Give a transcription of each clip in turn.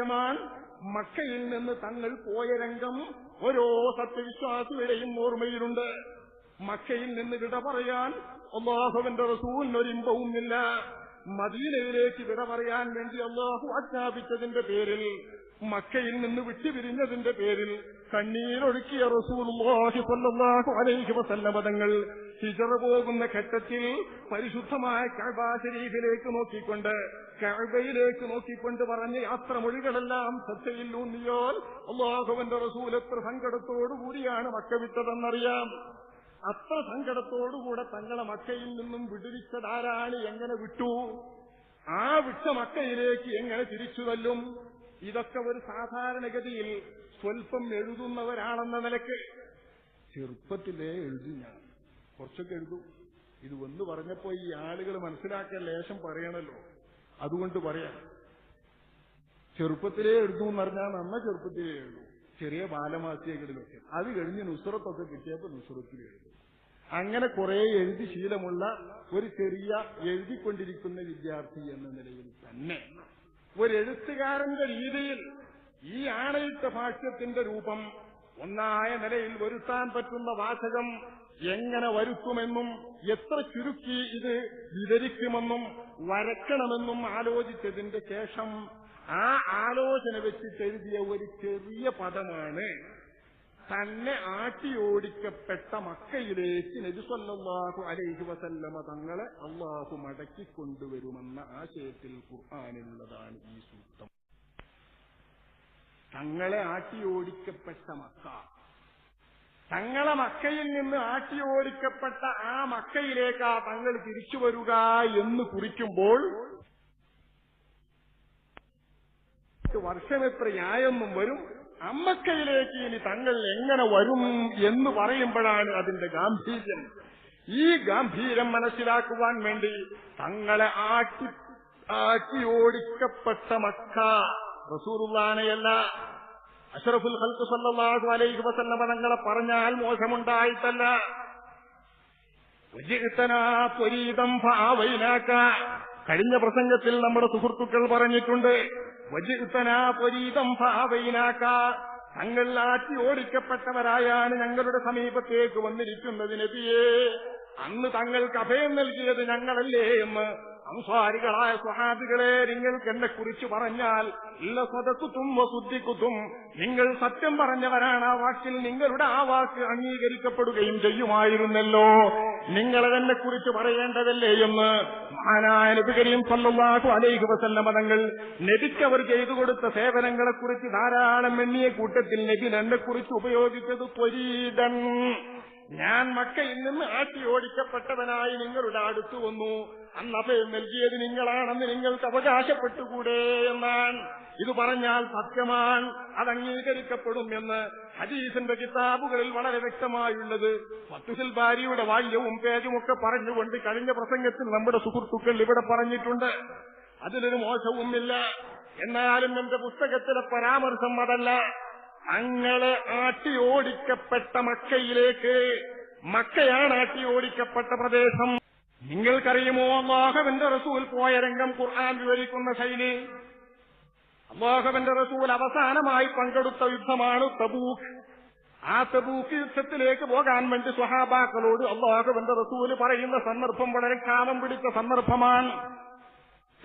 സത്യമാണ് മക്കയിൽ നിന്ന് തങ്ങൾ പോയ രംഗം ഓരോ സത്യവിശ്വാസിയുടെയും ഓർമ്മയിലുണ്ട്. മക്കയിൽ നിന്ന് വിട പറയാൻ അള്ളാഹുവിന്റെ റസൂലിനൊരിമ്പവുമില്ല. മദീനയിലേക്ക് വിട പറയാൻ വേണ്ടി അള്ളാഹു ആജ്ഞാപിച്ചതിന്റെ പേരിൽ മക്കയിൽ നിന്ന് വിട്ടുപിരിഞ്ഞതിന്റെ പേരിൽ കണ്ണീരൊഴുക്കിയ റസൂലുള്ളാഹി സ്വല്ലല്ലാഹു അലൈഹി വസല്ലമ തങ്ങൾ ഹിജറ പോകുന്ന ഘട്ടത്തിൽ പരിശുദ്ധമായ കഅബ ശരീഫിലേക്ക് നോക്കിക്കൊണ്ട് കഅബയിലേക്ക് നോക്കിക്കൊണ്ട് പറഞ്ഞ യാത്ര മൊഴികളെല്ലാം ഊന്നിയോൽ അള്ളാഹുവിന്റെ റസൂൽ എത്ര സങ്കടത്തോടുകൂടിയാണ് മക്ക വിട്ടതെന്നറിയാം. അത്ര സങ്കടത്തോടുകൂടെ തങ്ങളെ മക്കയിൽ നിന്നും വിടുവിച്ചതാരാണ് എങ്ങനെ വിട്ടു? ആ വിട്ട മക്കയിലേക്ക് എങ്ങനെ തിരിച്ചു തല്ലും? ഇതൊക്കെ ഒരു സാധാരണഗതിയിൽ സ്വൽപ്പം എഴുതുന്നവരാണെന്ന നിലയ്ക്ക് ചെറുപ്പത്തിലേ എഴുതി ഞാൻ. കുറച്ചൊക്കെ എഴുതും. ഇത് ഒന്ന് പറഞ്ഞപ്പോ ഈ ആളുകൾ മനസ്സിലാക്കാൻ ലേശം പറയണല്ലോ. അതുകൊണ്ട് പറയാം. ചെറുപ്പത്തിലേ എഴുതും എന്ന് പറഞ്ഞാൽ നന്ന ചെറുപ്പത്തിലേ എഴുതും. ചെറിയ ബാലമാസികകളിലൊക്കെ. അത് കഴിഞ്ഞ് നുസുറത്തൊക്കെ കിട്ടിയപ്പോ നുസുറത്തിൽ എഴുതും. അങ്ങനെ കുറെ എഴുതി ശീലമുള്ള ഒരു ചെറിയ എഴുതിക്കൊണ്ടിരിക്കുന്ന വിദ്യാർത്ഥി എന്ന നിലയിൽ തന്നെ ഒരു എഴുത്തുകാരന്റെ രീതിയിൽ ഈ ആണയിട്ട ഭാഷ്യത്തിന്റെ രൂപം ഒന്നായ നിലയിൽ വരുത്താൻ പറ്റുന്ന വാചകം എങ്ങനെ വരുത്തുമെന്നും എത്ര ചുരുക്കി ഇത് വിവരിക്കുമെന്നും വരക്കണമെന്നും ആലോചിച്ചതിന്റെ ശേഷം ആ ആലോചന വെച്ച് എഴുതിയ ഒരു ചെറിയ പദമാണ് തന്നെ ആട്ടിയോടിക്കപ്പെട്ട മക്കയിലേക്ക് നബിസല്ലാഹു അലൈഹി വസല്ലമ തങ്ങളെ അള്ളാഹു മടക്കിക്കൊണ്ടുവരുമെന്ന ആശയത്തിൽ ഖുർആാനുള്ളതാണ് ഈ സൂക്തം. തങ്ങളെ ആട്ടിയോടിക്കപ്പെട്ട മക്ക. തങ്ങളെ മക്കയിൽ നിന്ന് ആട്ടിയോടിക്കപ്പെട്ട ആ മക്കയിലേക്കാ തങ്ങൾ തിരിച്ചു വരിക എന്ന് കുറിക്കുമ്പോൾ വർഷം എത്രയായെന്നും വരും? അമ്മക്കയിലേക്ക് ഇനി തങ്ങൾ എങ്ങനെ വരും എന്ന് പറയുമ്പോഴാണ് അതിന്റെ ഗാംഭീര്യം. ഈ ഗാംഭീര്യം മനസ്സിലാക്കുവാൻ വേണ്ടി തങ്ങളെ ആട്ടി ആട്ടി ഓടിക്കപ്പെട്ട മക്ക റസൂറുള്ളാനയല്ല അഷറഫുൽ ഹൽക്ക് സല്ലാഹു അലൈഹി വസന്ന തങ്ങളെ പറഞ്ഞാൽ മോശമുണ്ടായിട്ടല്ല. കഴിഞ്ഞ പ്രസംഗത്തിൽ നമ്മുടെ സുഹൃത്തുക്കൾ പറഞ്ഞിട്ടുണ്ട് വജിഅ്തനാ ഭാവയിനാക്ക തങ്ങൾ ആറ്റി ഓടിക്കപ്പെട്ടവരായാണ് ഞങ്ങളുടെ സമീപത്തേക്ക് വന്നിരിക്കുന്നത് അന്ന് തങ്ങൾക്ക് അഭയം നൽകിയത് ഞങ്ങളല്ലേ എന്ന് അംസാരികളായ സ്വഹാബികളെ നിങ്ങൾക്ക് എന്നെ കുറിച്ച് പറഞ്ഞാൽ ഇല്ല സ്വതക്കുത്തും വസുദ്ധിക്കുത്തും നിങ്ങൾ സത്യം പറഞ്ഞവരാണ്. ആ വാക്കിൽ നിങ്ങളുടെ ആ വാക്ക് അംഗീകരിക്കപ്പെടുകയും ചെയ്യുമായിരുന്നല്ലോ. നിങ്ങളതെന്നെ കുറിച്ച് പറയേണ്ടതല്ലേ എന്ന് മഹാനായ നബികരീം സല്ലല്ലാഹു അലൈഹി വസല്ലമ തങ്ങൾ നബിക്കവർ ചെയ്തു കൊടുത്ത സേവനങ്ങളെ കുറിച്ച് ധാരാളം എണ്ണിയ കൂട്ടത്തിൽ നബി എന്നെ കുറിച്ച് ഉപയോഗിച്ചത് ത്വരീതൻ ഞാൻ മക്കയിൽ നിന്ന് ആട്ടി ഓടിക്കപ്പെട്ടവനായി നിങ്ങളുടെ അടുത്തു വന്നു. അന്ന് അഭയം നൽകിയത് നിങ്ങളാണെന്ന് നിങ്ങൾക്ക് അവകാശപ്പെട്ടുകൂടെ എന്നാണ്. ഇത് പറഞ്ഞാൽ സത്യമാണ്. അത് അംഗീകരിക്കപ്പെടും എന്ന് ഹദീസിന്റെ കിതാബുകളിൽ വളരെ വ്യക്തമായുള്ളത്. ഫത്തുഹിൽ ബാരിയുടെ വാല്യവും പേജും ഒക്കെ പറഞ്ഞുകൊണ്ട് കഴിഞ്ഞ പ്രസംഗത്തിൽ നമ്മുടെ സുഹൃത്തുക്കൾ ഇവിടെ പറഞ്ഞിട്ടുണ്ട്. അതിലൊരു മോശവുമില്ല. എന്നാലും എന്റെ പുസ്തകത്തിലെ പരാമർശം അതല്ല. തങ്ങളെ ആട്ടി ഓടിക്കപ്പെട്ട മക്കയിലേക്ക്. മക്കയാണ് ആട്ടി ഓടിക്കപ്പെട്ട പ്രദേശം. നിങ്ങൾക്കറിയുമോ? അള്ളാഹുവിന്റെ റസൂൽ പോയ രംഗം ഖുർആൻ വിവരിക്കുന്ന ശൈലി. അള്ളാഹുവിന്റെ റസൂൽ അവസാനമായി പങ്കെടുത്ത യുദ്ധമാണ് തബൂഖ് ആ തബൂക്ക് യുദ്ധത്തിലേക്ക് പോകാൻ വേണ്ടി സ്വഹാബാക്കളോട് അള്ളാഹുവിന്റെ റസൂൽ പറയുന്ന സന്ദർഭം വളരെ ക്ഷാമം പിടിച്ച സന്ദർഭമാണ്.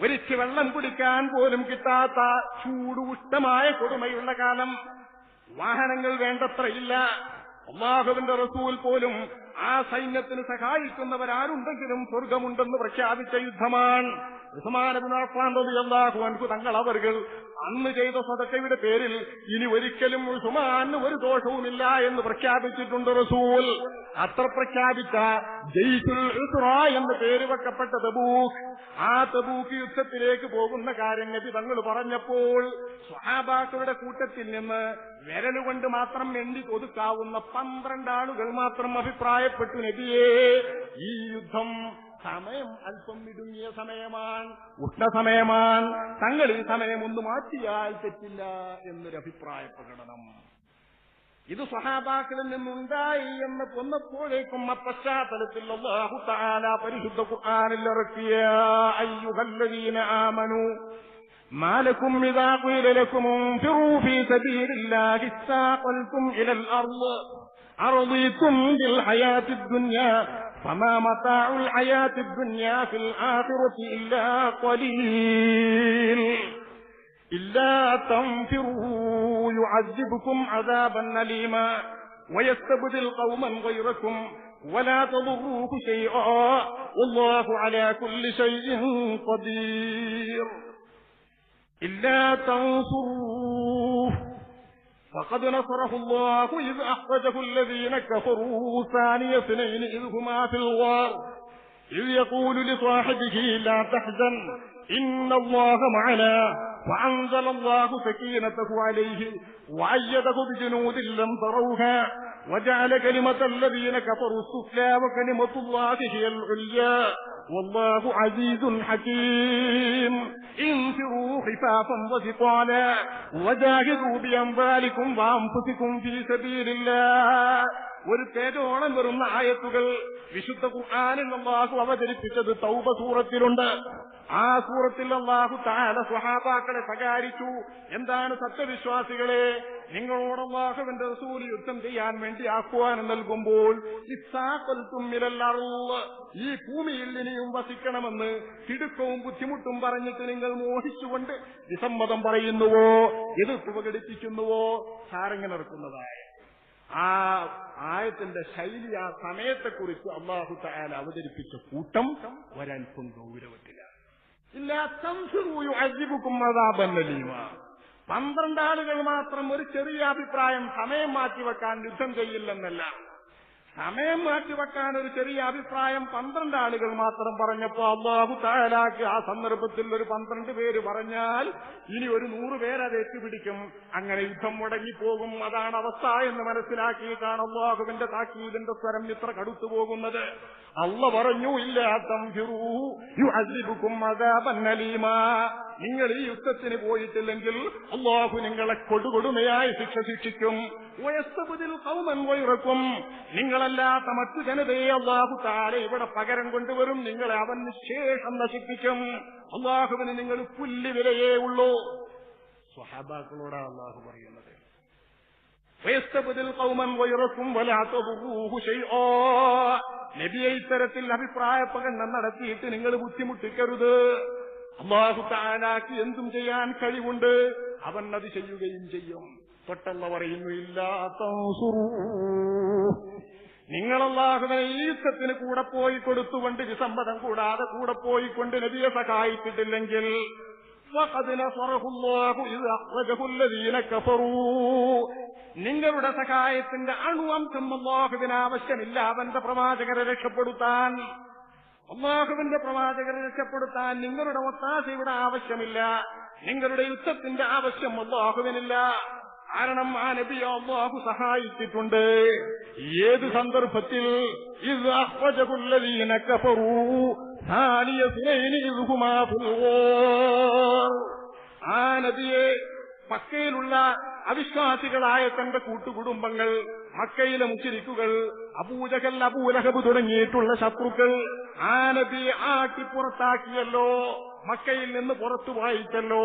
ഒരിച്ച് വെള്ളം കുടിക്കാൻ പോലും കിട്ടാത്ത ചൂടുഷ്ടമായ കൊടുമയുള്ള കാലം. വാഹനങ്ങൾ വേണ്ടത്രയില്ല അള്ളാഹുവിന്റെ റസൂൽ പോലും ആ സൈന്യത്തിന് സഹായിക്കുന്നവരാരുണ്ടെങ്കിലും സ്വർഗമുണ്ടെന്ന് പ്രഖ്യാപിച്ച യുദ്ധമാണ്. തങ്ങൾ അവർകൾ അന്ന് ചെയ്ത സദക്കയുടെ പേരിൽ ഇനി ഒരിക്കലും ഉസ്മാന് ഒരു ദോഷവുമില്ല എന്ന് പ്രഖ്യാപിച്ചിട്ടുണ്ട് റസൂൽ. അത്ര പ്രഖ്യാപിച്ച ജയ്സുൽ എന്ന് പേര് വെക്കപ്പെട്ട തബൂക്ക് ആ തബൂക്ക് യുദ്ധത്തിലേക്ക് പോകുന്ന കാര്യം നബി തങ്ങൾ പറഞ്ഞപ്പോൾ സ്വഹാബാക്കളുടെ കൂട്ടത്തിൽ നിന്ന് വിരലുകൊണ്ട് മാത്രം എണ്ണി ഒതുക്കാവുന്ന പന്ത്രണ്ട് ആളുകൾ മാത്രം അഭിപ്രായപ്പെട്ടു നബിയേ. ഈ യുദ്ധം സമയം അല്പം ഇടുങ്ങിയ സമയമാണ് ഉഷ്ണ സമയമാണ് തങ്ങൾ ഈ സമയം ഒന്ന് മാറ്റിയാൽ തെറ്റില്ല എന്നൊരു അഭിപ്രായ പ്രകടനം ഇത് സ്വഹാബാക്കളിൽ നിന്നുണ്ടായി എന്ന് കൊന്നപ്പോഴേക്കും ആ പശ്ചാത്തലത്തിൽ അല്ലാഹു തആല പരിശുദ്ധ ഖുർആനിൽ ഇറക്കിയ അയ്യുഹല്ലദീന ആമനു ما لكم إذا قيل لكم انفروا في سبيل الله استاقلتم إلى الأرض أرضيتم بالحياة الدنيا فما متاع الحياة الدنيا في الآخرة إلا قليل. إلا تنفروا يعذبكم عذابا أليما ويستبدل قوما غيركم ولا تضروه شيئا والله على كل شيء قدير. إلا تنصروه فقد نصره الله إذ أخرجه الذين كفروا ثاني اثنين إذ هما في الغار. إذ يقول لصاحبه لا تحزن إن الله معنا فأنزل الله سكينته عليه وأيده بجنود لم تروها. وجعل كلمة الذين كفروا السفلى وكلمة الله هي العليا. والله عزيز حكيم. انفروا خفافا وثقالا. وجاهدوا بأموالكم وأنفسكم في سبيل الله. ഒരു തേജോളം വരുന്ന ആയത്തുകൾ വിശുദ്ധ ഖുർആാനിൽ അള്ളാഹു അവതരിപ്പിച്ചത് തൗബ സൂറത്തിലുണ്ട്. ആ സൂറത്തിൽ അള്ളാഹു താല സ്വഹാബാക്കളെ സകാരിച്ചു എന്താണ് സത്യവിശ്വാസികളെ? നിങ്ങളോട് അള്ളാഹുവിന്റെ റസൂൽ യുദ്ധം ചെയ്യാൻ വേണ്ടി ആഹ്വാനം നൽകുമ്പോൾ ഈ ഭൂമിയിൽ ഇനിയും വസിക്കണമെന്ന് തിടുക്കവും ബുദ്ധിമുട്ടും പറഞ്ഞിട്ട് നിങ്ങൾ മോഹിച്ചുകൊണ്ട് വിസമ്മതം പറയുന്നുവോ? എതിർപ്പ് പ്രകടിപ്പിക്കുന്നുവോ? സാരങ്ങ നടക്കുന്നതായ. ആ ആയത്തിന്റെ ശൈലി ആ സമയത്തെക്കുറിച്ച് അള്ളാഹു തായാൽ അവതരിപ്പിച്ച കൂട്ടം ഒരൽപ്പം ഗൗരവത്തിലാണ് ഇല്ല സംസുറൂയു അജിബുക്കും അതാപന്നലീമ പന്ത്രണ്ട് ആളുകൾ മാത്രം ഒരു ചെറിയ അഭിപ്രായം സമയം മാറ്റിവെക്കാൻ യുദ്ധം ചെയ്യില്ലെന്നല്ല. സമയം മാറ്റിവെക്കാൻ ഒരു ചെറിയ അഭിപ്രായം പന്ത്രണ്ട് ആളുകൾ മാത്രം പറഞ്ഞപ്പോ അള്ളാഹു താലാക്ക് ആ സന്ദർഭത്തിൽ ഒരു പന്ത്രണ്ട് പേര് പറഞ്ഞാൽ ഇനി ഒരു നൂറ് പേരത് എത്തിപ്പിടിക്കും അങ്ങനെ യുദ്ധം മുടങ്ങിപ്പോകും. അതാണ് അവസ്ഥ എന്ന് മനസ്സിലാക്കിയിട്ടാണ് അള്ളാഹുവിന്റെ താക്കീതിന്റെ സ്വരം ഇത്ര കടുത്തു പോകുന്നത്. പറഞ്ഞു ഇല്ല തംഫിറൂക്കും നിങ്ങൾ ഈ യുദ്ധത്തിന് പോയിട്ടില്ലെങ്കിൽ അള്ളാഹു നിങ്ങളെ കൊടുകൊടുമയായി ശിക്ഷ ശിക്ഷിക്കും. വയസ്സബുദിൽ കൗമൻ വൈറക്കും. നിങ്ങളല്ലാത്ത മറ്റു ജനതയെ അള്ളാഹു താരെ ഇവിടെ പകരം കൊണ്ടുവരും. നിങ്ങളെ അവൻ ശേഷം നശിപ്പിക്കും. അള്ളാഹുവിന് നിങ്ങൾ പുല്ല് വിലയേ ഉള്ളൂ. സ്വഹാബാക്കളോടാണ് അള്ളാഹു പറയുന്നത്. നബിയെ ഇത്തരത്തിൽ അഭിപ്രായ പ്രകടനം നടത്തിയിട്ട് നിങ്ങൾ ബുദ്ധിമുട്ടിക്കരുത്. അള്ളാഹു താനാക്ക് എന്തും ചെയ്യാൻ കഴിവുണ്ട്. അവൻ അത് ചെയ്യുകയും ചെയ്യും. തൊട്ടല്ല പറയുന്നു ഇല്ലാത്ത നിങ്ങൾ അള്ളാഹുവിനെ ഈ കൂടെ പോയി കൊടുത്തുകൊണ്ട് വിസമ്മതം കൂടാതെ കൂടെ പോയിക്കൊണ്ട് നബിയെ സഹായിച്ചിട്ടില്ലെങ്കിൽ നിങ്ങളുടെ സഹായത്തിന്റെ അണുവംശം അള്ളാഹുവിന് ആവശ്യമില്ല. അവന്റെ പ്രവാചകരെ രക്ഷപ്പെടുത്താൻ അള്ളാഹുവിന്റെ പ്രവാചകരെ രക്ഷപ്പെടുത്താൻ നിങ്ങളുടെ ഒത്താശ ഇവിടെ ആവശ്യമില്ല. നിങ്ങളുടെ യുദ്ധത്തിന്റെ ആവശ്യം അള്ളാഹുവിനില്ല. കാരണം ആ നബി അള്ളാഹു സഹായിച്ചിട്ടുണ്ട്. ഏത് സന്ദർഭത്തിൽ? ആ നബിയെ പക്കയിലുള്ള അവിശ്വാസികളായ തന്റെ കൂട്ടുകുടുംബങ്ങൾ മക്കയിലെ മുച്ചിരിക്കുകൾ അബൂജകൽ അബൂലഹബ് തുടങ്ങിയിട്ടുള്ള ശത്രുക്കൾ ആ നബിയെ ആട്ടി പുറത്താക്കിയല്ലോ മക്കയിൽ നിന്ന് പുറത്തു വായിച്ചല്ലോ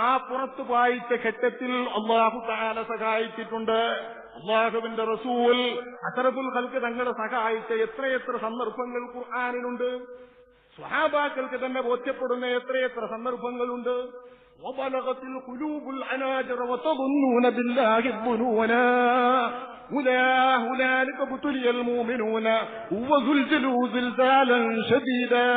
ആ പുറത്തു വായിച്ച ഘട്ടത്തിൽ അള്ളാഹു താല സഹായിച്ചിട്ടുണ്ട് അള്ളാഹുവിന്റെ റസൂൽ അസറബുൽ ഹൽക്ക് തങ്ങളെ സഹായിച്ച എത്രയെത്ര സന്ദർഭങ്ങൾ ഖുർആാനിലുണ്ട് സ്വഹാബാക്കൾക്ക് തന്നെ ബോധ്യപ്പെടുന്ന എത്രയെത്ര സന്ദർഭങ്ങളുണ്ട് وبلغت القلوب العناجر وتظنون بالله الظنونا هنالك ابتلي المؤمنون وزلزلوا زلزالا شديدا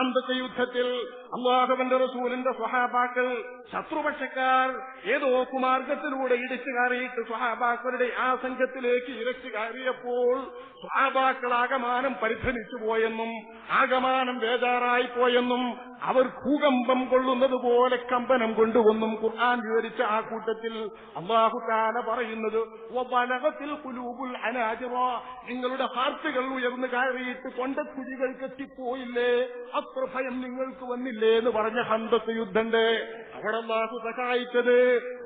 അന്നത്തെ യുദ്ധത്തിൽ അള്ളാഹുവിന്റെ റസൂലിന്റെ സ്വഹാബാക്കൾ ശത്രുപക്ഷക്കാർ ഏതോ കുമാർഗത്തിലൂടെ ഇടിച്ചു കയറിയിട്ട് സ്വഹാബാക്കളുടെ ആ സംഘത്തിലേക്ക് ഇരച്ചു കയറിയപ്പോൾ സ്വഹാബാക്കൾ ആകമാനം പരിഭ്രമിച്ചു പോയെന്നും ആകമാനം ബേജാറായി പോയെന്നും അവർ ഭൂകമ്പം കൊള്ളുന്നത് പോലെ കമ്പനം കൊണ്ടുവന്നും ഖുർആൻ വിവരിച്ച ആ കൂട്ടത്തിൽ അള്ളാഹുദാന പറയുന്നത് നിങ്ങളുടെ ഹാർട്ടുകൾ ഉയർന്നു കയറിയിട്ട് കൊണ്ടക്കുഴികൾ കെട്ടിപ്പോയില്ലേ? അത്ര ഭയം നിങ്ങൾക്ക് വന്നില്ലേ? എന്ന് പറഞ്ഞ ഹന്തസ് യുദ്ധണ്ട്. അവിടെ നാഹു സഹായിച്ചത്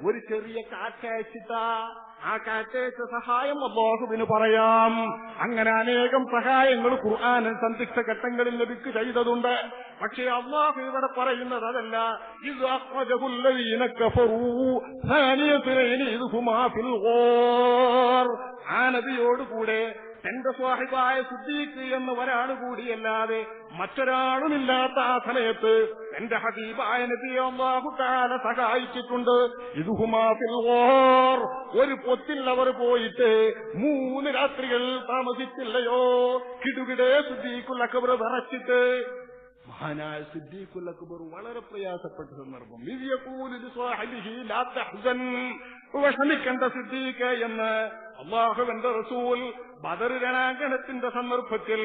ഒരു ചെറിയ കാറ്റയച്ചിട്ടാ. ആ കാറ്റയച്ച സഹായം അള്ളാഹുവിന് പറയാം. അങ്ങനെ അനേകം സഹായങ്ങൾ ഖുർആൻ സന്ദിഗ്ധ ഘട്ടങ്ങളിൽ ലഭിക്ക് ചെയ്തതുണ്ട്. പക്ഷേ അള്ളാഹു ഇവിടെ പറയുന്നത് അതല്ല. ഇത് അഖ്റജഹുല്ലദീന തന്റെ സ്വാഹിബായ സിദ്ദീഖ് എന്ന ഒരാൾ കൂടിയല്ലാതെ മറ്റൊരാളുമില്ലാത്ത ആ സമയത്ത് എന്റെ ഹബീബായ നബിയെ അള്ളാഹു കാല സഹായിച്ചിട്ടുണ്ട്. ഇതുഹുമാ ഫിൽ ഗോർ ഒരു പൊത്തിൽ അവർ പോയിട്ട് മൂന്ന് രാത്രികൾ താമസിച്ചില്ലയോ? കിടുകിടെ സിദ്ദീഖുൽ അക്ബർ വിറച്ചിട്ട്. മഹാനായ സിദ്ദീഖുൽ അക്ബർ വളരെ പ്രയാസപ്പെട്ട സന്ദർഭം. വിഷമിക്കണ്ട സിദ്ദീഖ് എന്ന് അള്ളാഹുവിന്റെ റസൂൽ ബദർ രണാങ്കണത്തിന്റെ സന്ദർഭത്തിൽ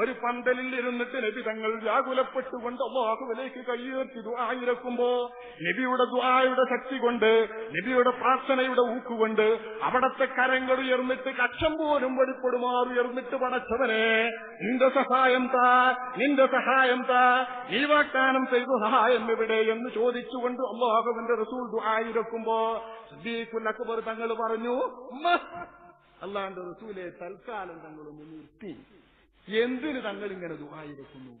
ഒരു പന്തലിൽ ഇരുന്നിട്ട് നബി തങ്ങൾ വ്യാകുലപ്പെട്ടുകൊണ്ട് അള്ളാഹുവിലേക്ക് കയ്യുയർത്തി ദുആയിരക്കുമ്പോ നബിയുടെ ദുആയുടെ ശക്തി കൊണ്ട് നബിയുടെ പ്രാർത്ഥനയുടെ ഊക്കുകൊണ്ട് അവിടത്തെ കരങ്ങൾ ഉയർന്നിട്ട് കക്ഷം പോലും വെളിപ്പെടുമാർ ഉയർന്നിട്ട് പടച്ചവനെ നിന്റെ സഹായം താ നിന്റെ സഹായം താ നീ വാഗ്ദാനം ചെയ്തു സഹായം എവിടെ എന്ന് ചോദിച്ചുകൊണ്ട് അള്ളാഹുവിന്റെ റസൂൽ ദുആയിരക്കുമ്പോ സിദ്ദീഖുൽ അക്ബർ തങ്ങൾ പറഞ്ഞു അള്ളാന്റെ റസൂലെ തൽക്കാലം തങ്ങളൊന്ന് നിർത്തി. എന്തിന് തങ്ങൾ ഇങ്ങനെ ദുആയിരക്കുന്നു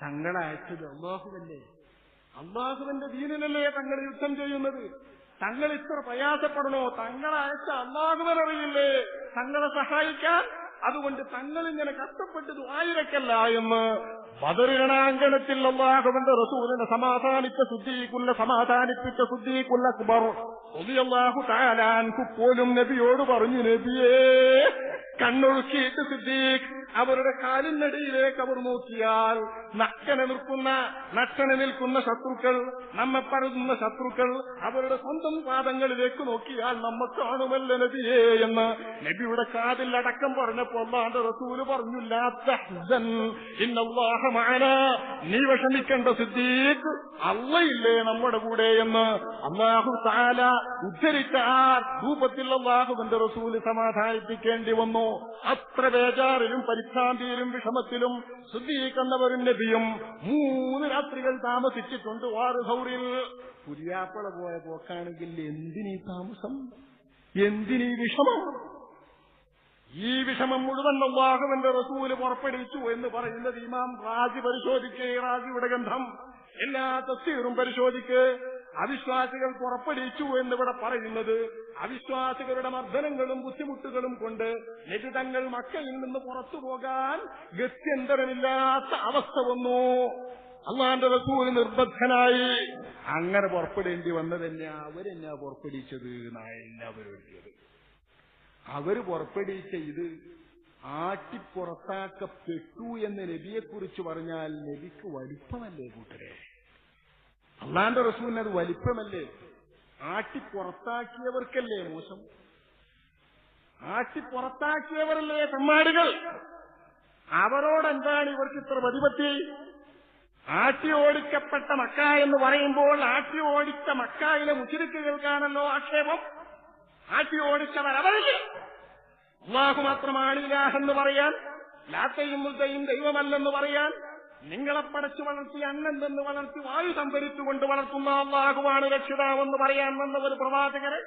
തങ്ങളെ അയച്ചത് അള്ളാഹുവല്ലേ? അള്ളാഹുവിന്റെ ദീനിനല്ലേ തങ്ങൾ യുദ്ധം ചെയ്യുന്നത്? തങ്ങൾ ഇത്ര പ്രയാസപ്പെടണോ? തങ്ങളെ അയച്ച അള്ളാഹുവനറിയില്ലേ തങ്ങളെ സഹായിക്കാൻ അതുകൊണ്ട് തങ്ങൾ ഇങ്ങനെ കഷ്ടപ്പെട്ടത് ആയിരക്കല്ല എന്ന് ബദറിണാങ്കണത്തിൽ അള്ളാഹുവിന്റെ റസൂലിനെ സമാധാനിച്ച ശുദ്ധീകുല്ല സമാധാനിപ്പിച്ച ശുദ്ധീകുല്ല കുബർ അള്ളാഹു താലാൻകു പോലും നബിയോട് പറഞ്ഞു നബിയേ കണ്ണൊഴുക്കിയിട്ട് സിദ്ദീഖ് അവരുടെ കാലിനടിയിലേക്ക് അവർ നോക്കിയാൽ നക്കനെ നിൽക്കുന്ന നട്ടനെ നിൽക്കുന്ന ശത്രുക്കൾ നമ്മെ പരതുന്ന ശത്രുക്കൾ അവരുടെ സ്വന്തം പാദങ്ങളിലേക്ക് നോക്കിയാൽ നമ്മ കാണുമല്ല നബിയേ എന്ന്. നബിയുടെ കാതിൽ അടക്കം പറഞ്ഞപ്പോൾ അള്ളാന്റെ റസൂൽ പറഞ്ഞു "ലാ തഹ്സൻ, ഇന്നല്ലാഹ മഅനാ." നീ വിഷമിക്കേണ്ട സിദ്ദീഖ് അള്ളയില്ലേ നമ്മുടെ കൂടെ എന്ന്. അള്ളാഹു താല ഉദ്ധരിച്ച ആ രൂപത്തിൽ അള്ളാഹുവിന്റെ റസൂൽ സമാധാനിപ്പിക്കേണ്ടി വന്നു. അത്ര ബേജാറിലും പരിഭ്രാന്തിയിലും വിഷമത്തിലും ശുദ്ധീകരിക്കുന്നവരും നബിയും മൂന്ന് രാത്രികൾ താമസിച്ചിട്ടുണ്ട് വാറു സൗറിൽ പുരിയാപ്പള പോയ പോക്കാണെങ്കിൽ എന്തിനീ താമസം? എന്തിനീ വിഷമം? ഈ വിഷമം മുഴുവൻ അള്ളാഹുവിന്റെ റസൂൽ പുറപ്പെടുവിച്ചു എന്ന് പറയുന്നത് ഇമാം റാജി പരിശോധിക്കേ റാജിയുടെ ഗന്ധം എല്ലാ തസ്തീറും പരിശോധിക്ക്. അവിശ്വാസികൾ പുറപ്പെടുവിച്ചു എന്നിവിടെ പറയുന്നത് അവിശ്വാസികളുടെ മർദ്ദനങ്ങളും ബുദ്ധിമുട്ടുകളും കൊണ്ട് ലളിതങ്ങൾ മക്കയിൽ നിന്ന് പുറത്തു പോകാൻ ഗത്യന്തരമില്ലാത്ത അവസ്ഥ വന്നു. അള്ളാന്റെ റസൂൽ നിർബന്ധനായി അങ്ങനെ പുറപ്പെടേണ്ടി വന്നതന്നെ അവരെന്നാ പുറപ്പെടുവിച്ചത് എന്നാണ് എല്ലാവരും അവർ പുറപ്പെടുവിച്ച ഇത് ആട്ടിപ്പുറത്താക്കപ്പെട്ടു എന്ന് നബിയെക്കുറിച്ച് പറഞ്ഞാൽ നബിക്ക് വലിപ്പമല്ലേ കൂട്ടരെ? അള്ളാന്റെ റസൂലിന് അത് വലിപ്പമല്ലേ? ആട്ടിപ്പുറത്താക്കിയവർക്കല്ലേ മോശം? ആട്ടിപ്പുറത്താക്കിയവരല്ലേ തെമ്മാടികൾ? അവരോടെന്താണ് ഇവർക്ക് ഇത്ര പ്രതിപത്തി ആട്ടി ഓടിക്കപ്പെട്ട മക്ക എന്ന് പറയുമ്പോൾ ആട്ടി ഓടിച്ച മക്കായിലെ മുച്ചിരിക്കുകൾക്കാണല്ലോ ആക്ഷേപം? ആട്ടി ഓടിച്ചവർ അവരല്ലേ? അള്ളാഹു മാത്രമാണ് ഇലാഹെന്ന് പറയാൻ ലാത്തയും മുദ്ദയും ദൈവമല്ലെന്ന് പറയാൻ നിങ്ങളെ പടച്ചു വളർത്തി അന്നെന്തെന്ന് വളർത്തി വായു സംഭരിച്ചുകൊണ്ട് വളർത്തുന്ന അള്ളാഹുവാണ് രക്ഷിതാവെന്ന് പറയാൻ വന്ന ഒരു പ്രവാചകരെ.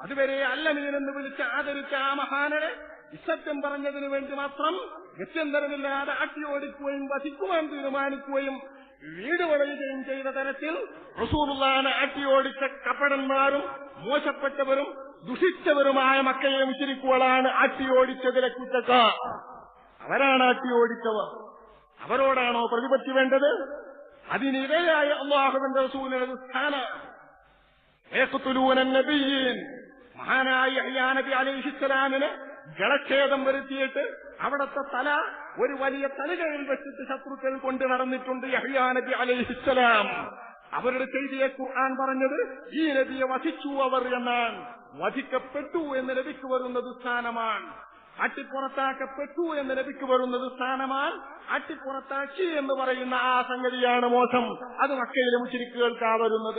അതുവരെ അല്ലമീനെന്ന് വിളിച്ച് ആദരിച്ച ആ മഹാനരെ ഇസത്യം പറഞ്ഞതിനു വേണ്ടി മാത്രം ഗത്യന്തരമില്ലാതെ ആട്ടി ഓടിക്കുകയും വധിക്കുവാൻ തീരുമാനിക്കുകയും വീട് വളയുകയും ചെയ്ത തരത്തിൽ ആട്ടി ഓടിച്ച കപടന്മാരും മോശപ്പെട്ടവരും ദുഷിച്ചവരുമായ മക്കളെ ആട്ടി ഓടിച്ചതിലെ കുറ്റക്കാർ. അവരാണ് ആട്ടി ഓടിച്ചവർ. അവരോടാണോ പ്രതിപത്തി വേണ്ടത്? അതിനിരയായ അള്ളാഹുവിന്റെ നബിയീൻ. മഹാനായ അയ്യാ നബി അലൈഹിസ്സലാമിന് ഗളക്ഷേദം വരുത്തിയിട്ട് അവിടത്തെ തല ഒരു വലിയ തലകയിൽ വെച്ചിട്ട് ശത്രുക്കൾ കൊണ്ട് നടന്നിട്ടുണ്ട് അഹ്യാനബി അലൈഹിസ്സലാം അവരുടെ ചെയ്തിയെ ഖുർആൻ പറഞ്ഞത് ഈ നബിയെ വധിച്ചു അവർ എന്നാണ്. വധിക്കപ്പെട്ടു എന്ന് നബിക്ക് വരുന്നത് സ്ഥാനമാണ്. അട്ടിപ്പുറത്താക്കപ്പെട്ടു എന്ന് ലഭിക്കു വരുന്നത് സ്ഥാനമാണ് അട്ടിപ്പുറത്താക്കി എന്ന് പറയുന്ന ആ സംഗതിയാണ് മോശം. അത് മക്കയിലെ മുച്ചിരിക്കുകൾക്കാ വരുന്നത്.